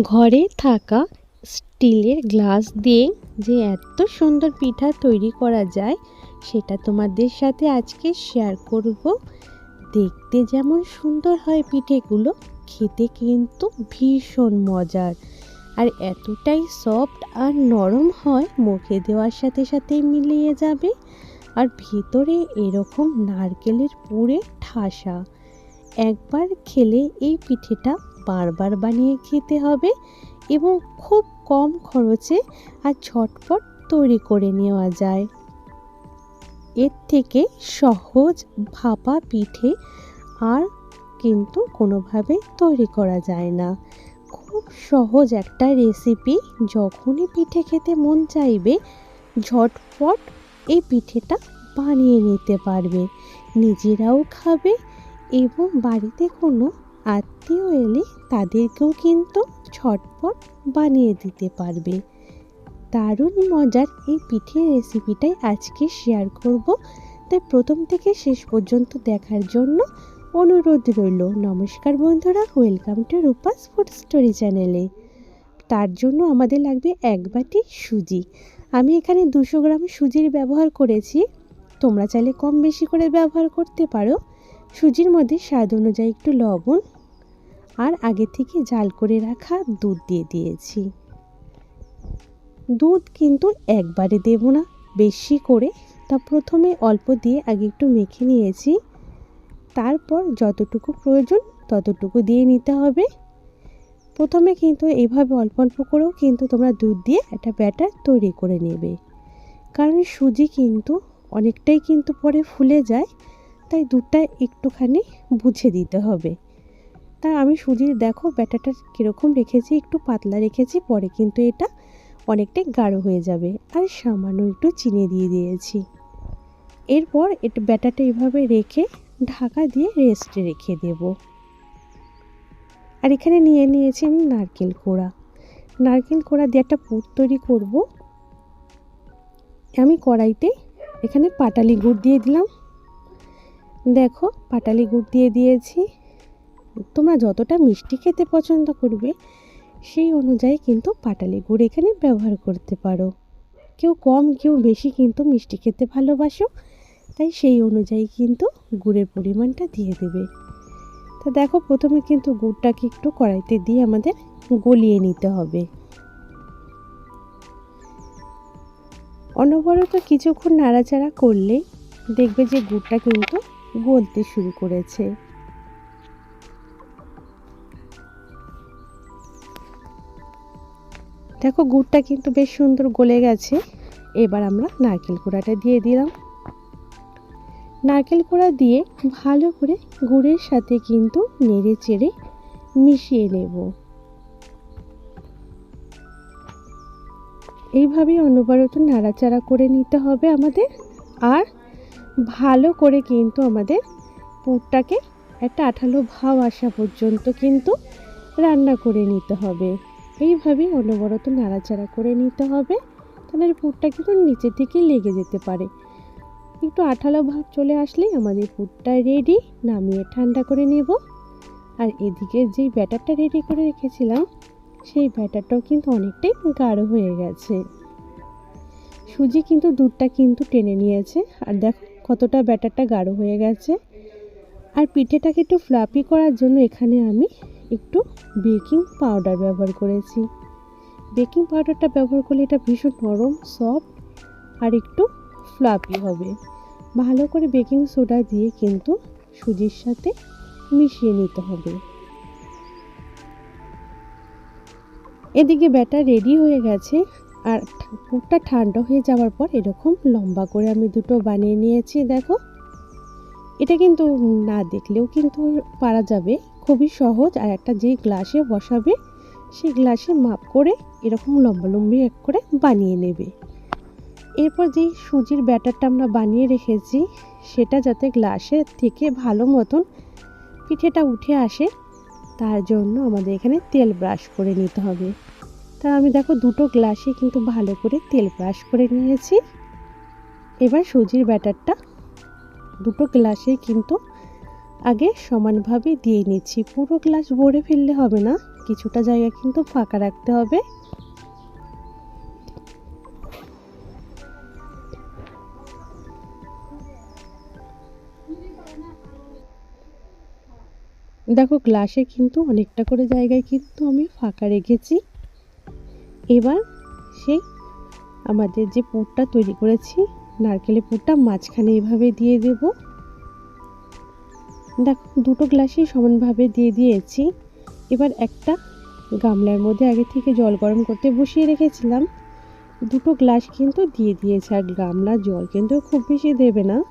ঘরে থাকা স্টিলের গ্লাস দিয়ে যে এত সুন্দর পিঠা তৈরি করা যায়, সেটা তোমাদের সাথে আজকে শেয়ার করব। দেখতে যেমন সুন্দর হয় পিঠেগুলো, খেতে কিন্তু ভীষণ মজার। আর এতটাই সফট আর নরম হয়, মুখে দেওয়ার সাথে সাথে মিলিয়ে যাবে। আর ভিতরে এরকম নারকেলের পুরে ঠাসা। একবার খেলে এই পিঠেটা বারবার বানিয়ে খেতে হবে এবং খুব কম খরচে আর ঝটপট তৈরি করে নেওয়া যায়। এর থেকে সহজ ভাপা পিঠে আর কিন্তু কোনোভাবে তৈরি করা যায় না। খুব সহজ একটা রেসিপি, যখনই পিঠে খেতে মন চাইবে, ঝটপট এই পিঠেটা বানিয়ে নিতে পারবে। নিজেরাও খাবে এবং বাড়িতে কোনো আত্মীয় এলে তাদেরকেও কিন্তু ছটপট বানিয়ে দিতে পারবে। দারুণ মজার এই পিঠের রেসিপিটাই আজকে শেয়ার করব। তাই প্রথম থেকে শেষ পর্যন্ত দেখার জন্য অনুরোধ রইল। নমস্কার বন্ধুরা welcome to Rupa's food story চ্যানেলে তার জন্য আমাদের লাগবে এক বাটি সুজি। আমি এখানে দুশো গ্রাম সুজির ব্যবহার করেছি। তোমরা চাইলে কম বেশি করে ব্যবহার করতে পারো। সুজির মধ্যে স্বাদ অনুযায়ী একটু লবণ আর আগে থেকে জাল করে রাখা দুধ দিয়ে দিয়েছি। দুধ কিন্তু একবারে দেব না, বেশি করে। তা প্রথমে অল্প দিয়ে আগে একটু মেখে নিয়েছি। তারপর যতটুকু প্রয়োজন ততটুকু দিয়ে নিতে হবে। প্রথমে কিন্তু এইভাবে অল্প অল্প করেও কিন্তু তোমরা দুধ দিয়ে একটা ব্যাটার তৈরি করে নেবে। কারণ সুজি কিন্তু অনেকটাই কিন্তু পরে ফুলে যায়, তাই দুধটা একটুখানি বুঝে দিতে হবে। তা আমি সুজির, দেখো ব্যাটারটা কীরকম রেখেছি, একটু পাতলা রেখেছি, পরে কিন্তু এটা অনেকটাই গাঢ় হয়ে যাবে। আর সামান্য একটু চিনি দিয়ে দিয়েছি। এরপর এটা ব্যাটারটা এভাবে রেখে ঢাকা দিয়ে রেস্টে রেখে দেব। আর এখানে নিয়ে নিয়েছি আমি নারকেল কোড়া। নারকেল কোড়া দিয়ে একটা পুর তৈরি করব। আমি কড়াইতে এখানে পাটালি গুড় দিয়ে দিলাম। দেখো, পাটালি গুড় দিয়ে দিয়েছি। তোমরা যতটা মিষ্টি খেতে পছন্দ করবে, সেই অনুযায়ী কিন্তু পাটালি গুড় এখানে ব্যবহার করতে পারো। কেউ কম, কেউ বেশি কিন্তু মিষ্টি খেতে ভালোবাসো, তাই সেই অনুযায়ী কিন্তু গুড়ের পরিমাণটা দিয়ে দেবে। তো দেখো, প্রথমে কিন্তু গুড়টাকে একটু কড়াইতে দিয়ে আমাদের গলিয়ে নিতে হবে। অনবরত কিছুক্ষণ নাড়াচাড়া করলে দেখবে যে গুড়টা কিন্তু গলতে শুরু করেছে। দেখো গুড়টা কিন্তু বেশ সুন্দর গলে গেছে। এবার আমরা নারকেল কোড়াটা দিয়ে দিলাম। নারকেল কোড়া দিয়ে ভালো করে গুড়ের সাথে কিন্তু নেড়ে চেড়ে মিশিয়ে নেব। এইভাবেই অনবরত নাড়াচাড়া করে নিতে হবে আমাদের। আর ভালো করে কিন্তু আমাদের পুরটাকে একটা আঠালো ভাব আসা পর্যন্ত কিন্তু রান্না করে নিতে হবে। এইভাবেই অনবরত নাড়াচাড়া করে নিতে হবে। তাহলে পুরটা কিন্তু নিচের দিকে লেগে যেতে পারে। একটু আঠালো ভাব চলে আসলেই আমাদের পুরটা রেডি নামিয়ে ঠান্ডা করে নেব। আর এদিকে যেই ব্যাটারটা রেডি করে রেখেছিলাম, সেই ব্যাটারটাও কিন্তু অনেকটাই গাঢ় হয়ে গেছে। সুজি কিন্তু দুধটা কিন্তু টেনে নিয়েছে। আর দেখো কতটা ব্যাটারটা গাঢ় হয়ে গেছে। আর পিঠেটাকে একটু ফ্লাপি করার জন্য এখানে আমি একটু বেকিং পাউডার ব্যবহার করেছি। বেকিং পাউডারটা ব্যবহার করলে এটা ভীষণ নরম, সফট আর একটু ফ্লাপি হবে। ভালো করে বেকিং সোডা দিয়ে কিন্তু সুজির সাথে মিশিয়ে নিতে হবে। এদিকে ব্যাটার রেডি হয়ে গেছে আর পুরটা ঠান্ডা হয়ে যাওয়ার পর এরকম লম্বা করে আমি দুটো বানিয়ে নিয়েছি, দেখো। এটা কিন্তু না দেখলেও কিন্তু পারা যাবে। খুবই সহজ আর একটা যে গ্লাসে বসাবে সেই গ্লাসে মাপ করে এরকম লম্বা লম্বি এক করে বানিয়ে নেবে। এরপর যেই সুজির ব্যাটারটা আমরা বানিয়ে রেখেছি, সেটা যাতে গ্লাসের থেকে ভালো মতন পিঠেটা উঠে আসে, তার জন্য আমাদের এখানে তেল ব্রাশ করে নিতে হবে। তা আমি দেখো দুটো গ্লাসে কিন্তু ভালো করে তেল ব্রাশ করে নিয়েছি। এবার সুজির ব্যাটারটা দুটো গ্লাসে কিন্তু আগে সমানভাবে দিয়ে নিচ্ছি। পুরো গ্লাস ভরে ফেললে হবে না। কিছুটা জায়গা কিন্তু ফাঁকা রাখতে হবে। দেখো গ্লাসে কিন্তু অনেকটা করে জায়গায় কিন্তু আমি ফাঁকা রেখেছি। এবার সেই আমাদের যে পুরটা তৈরি করেছি, নারকেলের পুরটা মাঝখানে এভাবে দিয়ে দেব। দেখো, দুটো গ্লাসই সমানভাবে দিয়ে দিয়েছি। এবার একটা গামলার মধ্যে আগে থেকে জল গরম করতে বসিয়ে রেখেছিলাম। দুটো গ্লাস কিন্তু দিয়ে দিয়েছে, আর গামলার জল কিন্তু খুব বেশি দেবে না।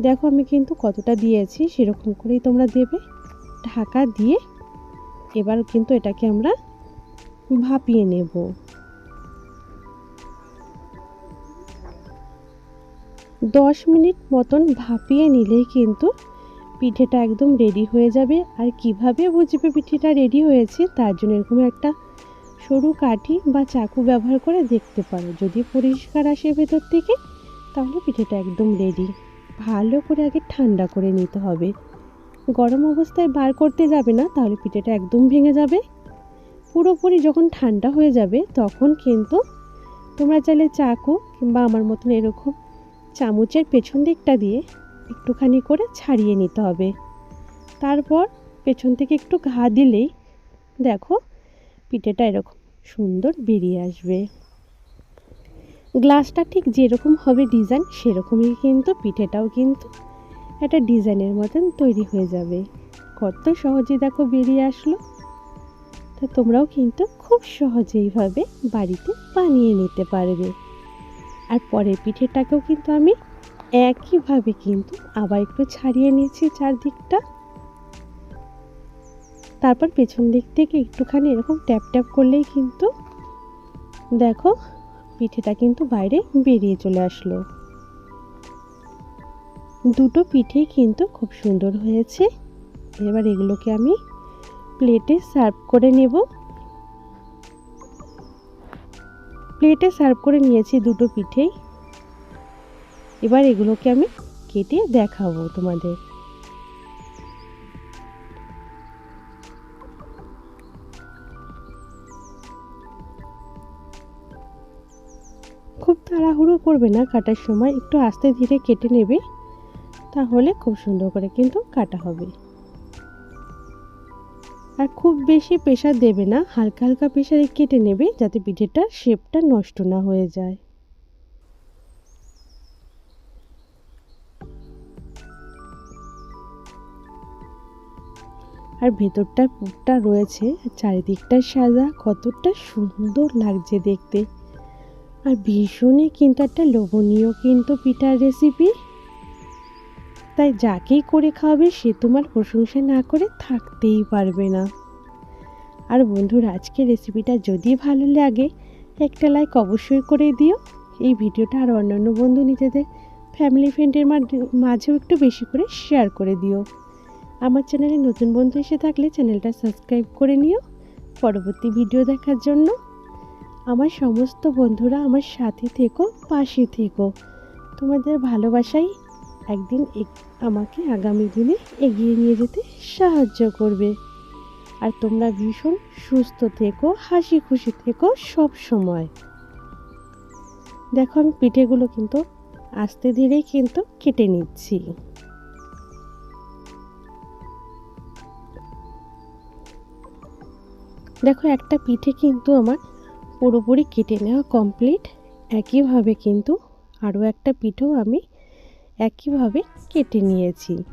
দেখো আমি কিন্তু কতটা দিয়েছি, সেরকম করেই তোমরা দেবে। ঢাকা দিয়ে এবার কিন্তু এটাকে আমরা ভাপিয়ে নেব। দশ মিনিট মতন ভাপিয়ে নিলেই কিন্তু পিঠেটা একদম রেডি হয়ে যাবে। আর কীভাবে বুঝবে পিঠেটা রেডি হয়েছে, তার জন্য এরকম একটা সরু কাঠি বা চাকু ব্যবহার করে দেখতে পারো। যদি পরিষ্কার আসে ভেতর থেকে, তাহলে পিঠেটা একদম রেডি ভালো করে আগে ঠান্ডা করে নিতে হবে। গরম অবস্থায় বার করতে যাবে না, তাহলে পিঠেটা একদম ভেঙে যাবে। পুরোপুরি যখন ঠান্ডা হয়ে যাবে, তখন কিন্তু তোমরা চাইলে চাকু কিংবা আমার মতন এরকম চামচের পেছন দিকটা দিয়ে একটুখানি করে ছাড়িয়ে নিতে হবে। তারপর পেছন থেকে একটু ঘা দিলেই দেখো পিঠেটা এরকম সুন্দর বেরিয়ে আসবে। গ্লাসটা ঠিক যেরকম হবে ডিজাইন, সেরকমই কিন্তু পিঠেটাও কিন্তু একটা ডিজাইনের মতন তৈরি হয়ে যাবে। কত সহজে দেখো বেরিয়ে আসলো। তো তোমরাও কিন্তু খুব সহজেইভাবে বাড়িতে বানিয়ে নিতে পারবে। আর পরের পিঠেটাকেও কিন্তু আমি একইভাবে কিন্তু আবার একটু ছাড়িয়ে নিয়েছি চারদিকটা। তারপর পেছন দিক থেকে একটুখানি এরকম ট্যাপ ট্যাপ করলেই কিন্তু দেখো পিঠেটা কিন্তু বাইরে বেরিয়ে চলে আসলো। দুটো পিঠেই কিন্তু খুব সুন্দর হয়েছে। এবার এগুলোকে আমি প্লেটে সার্ভ করে নেব। প্লেটে সার্ভ করে নিয়েছি দুটো পিঠেই। এবার এগুলোকে আমি কেটে দেখাবো তোমাদের। খুব তাড়াহুড়ো করবে না কাটার সময়, একটু আস্তে ধীরে কেটে নেবে, তাহলে খুব সুন্দর করে কিন্তু কাটা হবে। আর খুব বেশি প্রেশার দেবে না, হালকা হালকা প্রেশারে কেটে নেবে, যাতে পিঠেটার শেপটা নষ্ট না হয়ে যায়। আর ভেতরটা পুরটা রয়েছে, চারিদিকটা সাদা, কতটা সুন্দর লাগছে দেখতে। আর ভীষণই কিন্তু একটা লোভনীয় কিন্তু পিঠার রেসিপি তাই যাকেই করে খাওয়াবে, সে তোমার প্রশংসা না করে থাকতেই পারবে না। আর বন্ধুরা আজকে রেসিপিটা যদি ভালো লাগে, একটা লাইক অবশ্যই করে দিও। এই ভিডিওটা আর অন্যান্য বন্ধু নিজেদের ফ্যামিলি ফ্রেন্ডের মাঝেও একটু বেশি করে শেয়ার করে দিও। আমার চ্যানেলে নতুন বন্ধু এসে থাকলে চ্যানেলটা সাবস্ক্রাইব করে নিও পরবর্তী ভিডিও দেখার জন্য। আমার সমস্ত বন্ধুরা আমার সাথে থেকো, পাশে থেকো। তোমাদের ভালোবাসাই একদিন আমাকে আগামী দিনে এগিয়ে নিয়ে যেতে সাহায্য করবে। আর তোমরা ভীষণ সুস্থ থেকো, হাসি খুশি থেকো সব সময়। দেখো আমি পিঠেগুলো কিন্তু আস্তে ধীরেই কিন্তু কেটে নিচ্ছি। দেখো, একটা পিঠে কিন্তু আমার পুরোপুরি কেটে নেওয়া কমপ্লিট একইভাবে কিন্তু আরও একটা পিঠেও আমি একইভাবে কেটে নিয়েছি।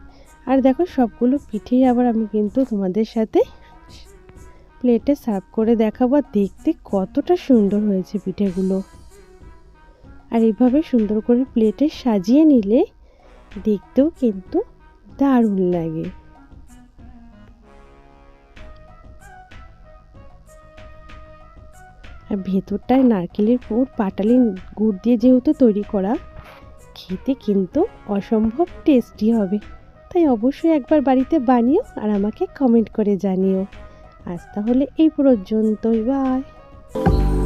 আর দেখো, সবগুলো পিঠেই আবার আমি কিন্তু তোমাদের সাথে প্লেটে সার্ভ করে দেখাবো দেখতে কতটা সুন্দর হয়েছে পিঠেগুলো। আর এইভাবে সুন্দর করে প্লেটে সাজিয়ে নিলে দেখতেও কিন্তু দারুণ লাগে। আর ভেতরটায় নারকেলের পুর পাটালি গুড় দিয়ে যেহেতু তৈরি করা, খেতে কিন্তু অসম্ভব টেস্টি হবে। তাই অবশ্যই একবার বাড়িতে বানিও আর আমাকে কমেন্ট করে জানিও। আজ তাহলে এই পর্যন্তই বাই